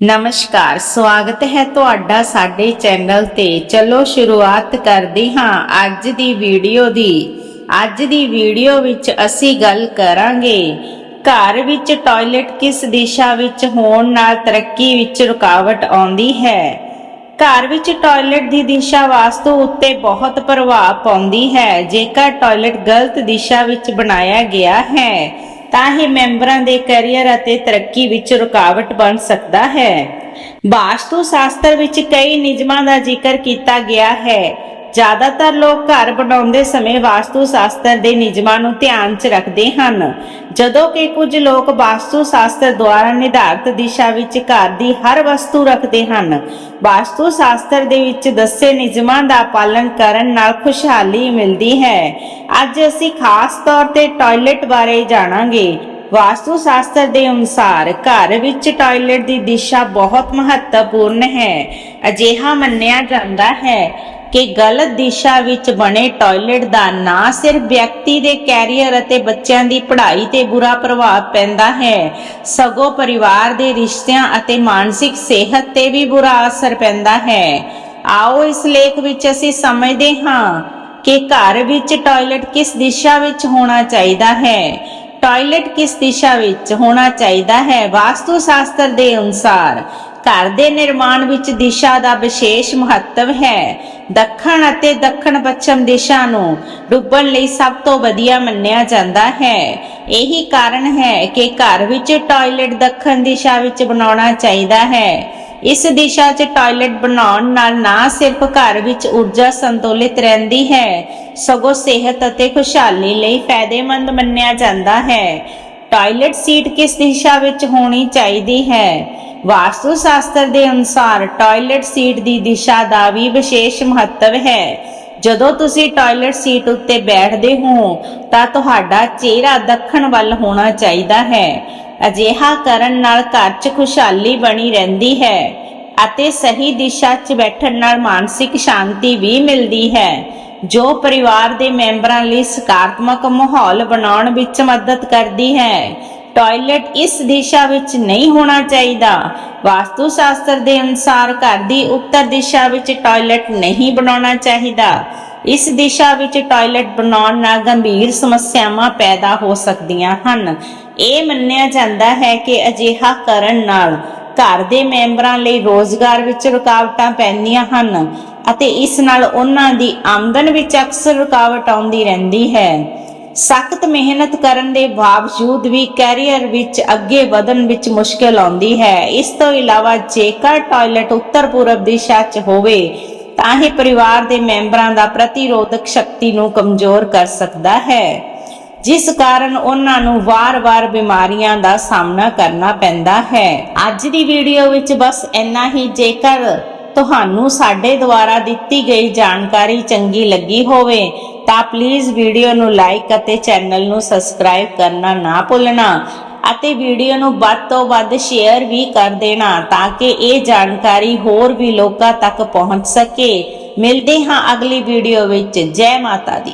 ਨਮਸਕਾਰ, ਸਵਾਗਤ ਹੈ ਤੁਹਾਡਾ ਸਾਡੇ ਚੈਨਲ ਤੇ। ਚਲੋ, ਸ਼ੁਰੂਆਤ ਕਰਦੇ ਹਾਂ ਅੱਜ ਦੀ ਵੀਡੀਓ ਦੀ। ਅੱਜ ਦੀ ਵੀਡੀਓ ਵਿੱਚ ਅਸੀਂ ਗੱਲ ਕਰਾਂਗੇ, ਘਰ ਵਿੱਚ ਟਾਇਲਟ ਕਿਸ ਦਿਸ਼ਾ ਵਿੱਚ ਹੋਣ ਨਾਲ ਤਰੱਕੀ ਵਿੱਚ ਰੁਕਾਵਟ ਆਉਂਦੀ ਹੈ? ਘਰ ਵਿੱਚ ਟਾਇਲਟ ਦੀ ਦਿਸ਼ਾ ਵਾਸਤੂ ਉੱਤੇ ਬਹੁਤ ਪ੍ਰਭਾਵ ਪਾਉਂਦੀ ਹੈ। ਜੇਕਰ ਟਾਇਲਟ ਗਲਤ ਦਿਸ਼ਾ ਵਿੱਚ ਬਣਾਇਆ ਗਿਆ ਹੈ ਤਾਂ ਹੀ ਮੈਂਬਰਾਂ ਦੇ ਕੈਰੀਅਰ ਅਤੇ ਤਰੱਕੀ ਵਿੱਚ ਰੁਕਾਵਟ ਬਣ ਸਕਦਾ ਹੈ। ਵਾਸਤੂ ਸ਼ਾਸਤਰ ਵਿੱਚ ਕਈ ਨਿਯਮਾਂ ਦਾ ਜ਼ਿਕਰ ਕੀਤਾ ਗਿਆ ਹੈ। ਜ਼ਿਆਦਾਤਰ ਲੋਕ ਘਰ ਬਣਾਉਂਦੇ ਸਮੇਂ ਵਾਸਤੂ ਸ਼ਾਸਤਰ ਦੇ ਨਿਯਮਾਂ ਨੂੰ ਧਿਆਨ 'ਚ ਰੱਖਦੇ ਹਨ। ਜਦੋਂ ਕਿ ਕੁਝ ਲੋਕ ਵਾਸਤੂ ਸ਼ਾਸਤਰ ਦੁਆਰਾ ਨਿਰਧਾਰਤ ਦਿਸ਼ਾ ਵਿੱਚ ਘਰ ਦੀ ਹਰ ਵਸਤੂ ਰੱਖਦੇ ਹਨ। ਵਾਸਤੂ ਸ਼ਾਸਤਰ ਦੇ ਵਿੱਚ ਦੱਸੇ ਨਿਯਮਾਂ ਦਾ ਪਾਲਣ ਕਰਨ ਨਾਲ ਖੁਸ਼ਹਾਲੀ ਮਿਲਦੀ ਹੈ। ਅੱਜ ਅਸੀਂ ਖਾਸ ਤੌਰ ਤੇ ਟਾਇਲਟ ਬਾਰੇ ਜਾਣਾਂਗੇ। ਵਾਸਤੂ ਸ਼ਾਸਤਰ ਦੇ ਅਨੁਸਾਰ ਘਰ ਵਿੱਚ ਟਾਇਲਟ ਦੀ ਦਿਸ਼ਾ ਬਹੁਤ ਮਹੱਤਵਪੂਰਨ ਹੈ। ਅਜਿਹਾ ਮੰਨਿਆ ਜਾਂਦਾ ਹੈ। ਕਿ ਗਲਤ ਦਿਸ਼ਾ ਵਿੱਚ ਬਣੇ ਟਾਇਲਟ ਦਾ ਨਾ ਸਿਰਫ ਵਿਅਕਤੀ ਦੇ ਕੈਰੀਅਰ ਅਤੇ ਬੱਚਿਆਂ ਦੀ ਪੜ੍ਹਾਈ ਤੇ ਬੁਰਾ ਪ੍ਰਭਾਵ ਪੈਂਦਾ ਹੈ, ਸਗੋਂ ਪਰਿਵਾਰ ਦੇ ਰਿਸ਼ਤਿਆਂ ਅਤੇ ਮਾਨਸਿਕ ਸਿਹਤ ਤੇ ਵੀ ਬੁਰਾ ਅਸਰ ਪੈਂਦਾ ਹੈ। ਆਓ ਇਸ ਲੇਖ ਵਿੱਚ ਅਸੀਂ ਸਮਝਦੇ ਹਾਂ ਕਿ ਘਰ ਵਿੱਚ ਟਾਇਲਟ ਕਿਸ ਦਿਸ਼ਾ ਵਿੱਚ ਹੋਣਾ ਚਾਹੀਦਾ ਹੈ। ਟਾਇਲਟ ਕਿਸ ਦਿਸ਼ਾ ਵਿੱਚ ਹੋਣਾ ਚਾਹੀਦਾ ਹੈ, ਵਾਸਤੂ ਸ਼ਾਸਤਰ ਦੇ ਅਨੁਸਾਰ। ਘਰ ਦੇ ਨਿਰਮਾਣ ਵਿੱਚ ਦਿਸ਼ਾ ਦਾ ਵਿਸ਼ੇਸ਼ ਮਹੱਤਵ ਹੈ। ਦੱਖਣ ਅਤੇ ਦੱਖਣ ਪੱਛਮ ਦਿਸ਼ਾ ਨੂੰ ਡੁੱਬਣ ਲਈ ਸਭ ਤੋਂ ਵਧੀਆ ਮੰਨਿਆ ਜਾਂਦਾ ਹੈ। ਇਹੀ ਕਾਰਨ ਹੈ ਕਿ ਘਰ ਵਿੱਚ ਟਾਇਲਟ ਦੱਖਣ ਦਿਸ਼ਾ ਵਿੱਚ ਬਣਾਉਣਾ ਚਾਹੀਦਾ ਹੈ। ਇਸ ਦਿਸ਼ਾ 'ਚ ਟਾਇਲਟ ਬਣਾਉਣ ਨਾਲ ਨਾ ਸਿਰਫ ਘਰ ਵਿੱਚ ਊਰਜਾ ਸੰਤੁਲਿਤ ਰਹਿੰਦੀ ਹੈ, ਸਗੋਂ ਸਿਹਤ ਅਤੇ ਖੁਸ਼ਹਾਲੀ ਲਈ ਫਾਇਦੇਮੰਦ ਮੰਨਿਆ ਜਾਂਦਾ ਹੈ। ਟਾਇਲਟ ਸੀਟ ਕਿਸ ਦਿਸ਼ਾ ਵਿੱਚ ਹੋਣੀ ਚਾਹੀਦੀ ਹੈ? ਵਾਸਤੂ ਸ਼ਾਸਤਰ ਦੇ ਅਨੁਸਾਰ ਟਾਇਲਟ ਸੀਟ ਦੀ ਦਿਸ਼ਾ ਦਾ ਵੀ ਵਿਸ਼ੇਸ਼ ਮਹੱਤਵ ਹੈ। ਜਦੋਂ ਤੁਸੀਂ ਟਾਇਲਟ ਸੀਟ ਉੱਤੇ ਬੈਠਦੇ ਹੋ, ਤਾਂ ਤੁਹਾਡਾ ਚਿਹਰਾ ਦੱਖਣ ਵੱਲ ਹੋਣਾ ਚਾਹੀਦਾ ਹੈ। ਅਜਿਹਾ ਕਰਨ ਨਾਲ ਘਰ 'ਚ ਖੁਸ਼ਹਾਲੀ ਬਣੀ ਰਹਿੰਦੀ ਹੈ ਅਤੇ ਸਹੀ ਦਿਸ਼ਾ 'ਚ ਬੈਠਣ ਨਾਲ ਮਾਨਸਿਕ ਸ਼ਾਂਤੀ ਵੀ ਮਿਲਦੀ ਹੈ, ਜੋ ਪਰਿਵਾਰ ਦੇ ਮੈਂਬਰਾਂ ਲਈ ਸਕਾਰਾਤਮਕ ਮਾਹੌਲ ਬਣਾਉਣ ਵਿੱਚ ਮਦਦ ਕਰਦੀ ਹੈ। ਟਾਇਲਟ ਇਸ ਦਿਸ਼ਾ ਵਿੱਚ ਨਹੀਂ ਹੋਣਾ ਚਾਹੀਦਾ। ਵਾਸਤੂ ਸ਼ਾਸਤਰ ਦੇ ਅਨੁਸਾਰ ਘਰ ਦੀ ਉੱਤਰ ਦਿਸ਼ਾ ਵਿੱਚ ਟਾਇਲਟ ਨਹੀਂ ਬਣਾਉਣਾ ਚਾਹੀਦਾ। ਇਸ ਦਿਸ਼ਾ ਵਿੱਚ ਟਾਇਲਟ ਬਣਾਉਣ ਨਾਲ ਗੰਭੀਰ ਸਮੱਸਿਆਵਾਂ ਪੈਦਾ ਹੋ ਸਕਦੀਆਂ ਹਨ। ਇਹ ਮੰਨਿਆ ਜਾਂਦਾ ਹੈ ਕਿ ਅਜਿਹਾ ਕਰਨ ਨਾਲ ਘਰ ਦੇ ਮੈਂਬਰਾਂ ਲਈ ਰੋਜ਼ਗਾਰ ਵਿੱਚ ਰੁਕਾਵਟਾਂ ਪੈਂਦੀਆਂ ਹਨ ਅਤੇ ਇਸ ਨਾਲ ਉਹਨਾਂ ਦੀ ਆਮਦਨ ਵਿੱਚ ਅਕਸਰ ਰੁਕਾਵਟ ਆਉਂਦੀ ਰਹਿੰਦੀ ਹੈ। ਸਖਤ ਮਿਹਨਤ ਕਰਨ ਦੇ ਬਾਵਜੂਦ ਵੀ ਕੈਰੀਅਰ ਵਿੱਚ ਅੱਗੇ ਵਧਣ ਵਿੱਚ ਮੁਸ਼ਕਲ ਆਉਂਦੀ ਹੈ। ਇਸ ਤੋਂ ਇਲਾਵਾ ਜੇਕਰ ਟਾਇਲਟ ਉੱਤਰ ਪੂਰਬ ਦਿਸ਼ਾ 'ਚ ਹੋਵੇ, ਤਾਂ ਇਹ ਪਰਿਵਾਰ ਦੇ ਮੈਂਬਰਾਂ ਦਾ ਪ੍ਰਤੀਰੋਧਕ ਸ਼ਕਤੀ ਨੂੰ ਕਮਜ਼ੋਰ ਕਰ ਸਕਦਾ ਹੈ। ਜਿਸ ਕਾਰਨ ਉਹਨਾਂ ਨੂੰ ਵਾਰ-ਵਾਰ ਬਿਮਾਰੀਆਂ ਦਾ ਸਾਹਮਣਾ ਕਰਨਾ ਪੈਂਦਾ ਹੈ। ਅੱਜ ਦੀ ਵੀਡੀਓ ਵਿੱਚ ਬਸ ਇੰਨਾ ਹੀ। ਜੇਕਰ ਤੁਹਾਨੂੰ ਸਾਡੇ ਦੁਆਰਾ ਦਿੱਤੀ ਗਈ ਜਾਣਕਾਰੀ ਚੰਗੀ ਲੱਗੀ ਹੋਵੇ ਤਾਂ ਪਲੀਜ਼ ਵੀਡੀਓ ਨੂੰ ਲਾਈਕ ਅਤੇ ਚੈਨਲ ਨੂੰ ਸਬਸਕ੍ਰਾਈਬ ਕਰਨਾ ਨਾ ਭੁੱਲਣਾ ਅਤੇ ਵੀਡੀਓ ਨੂੰ ਵੱਧ ਤੋਂ ਵੱਧ ਸ਼ੇਅਰ ਵੀ ਕਰ ਦੇਣਾ ਤਾਂ ਕਿ ਇਹ ਜਾਣਕਾਰੀ ਹੋਰ ਵੀ ਲੋਕਾਂ ਤੱਕ ਪਹੁੰਚ ਸਕੇ। ਮਿਲਦੇ ਹਾਂ ਅਗਲੀ ਵੀਡੀਓ ਵਿੱਚ। ਜੈ ਮਾਤਾ ਦੀ।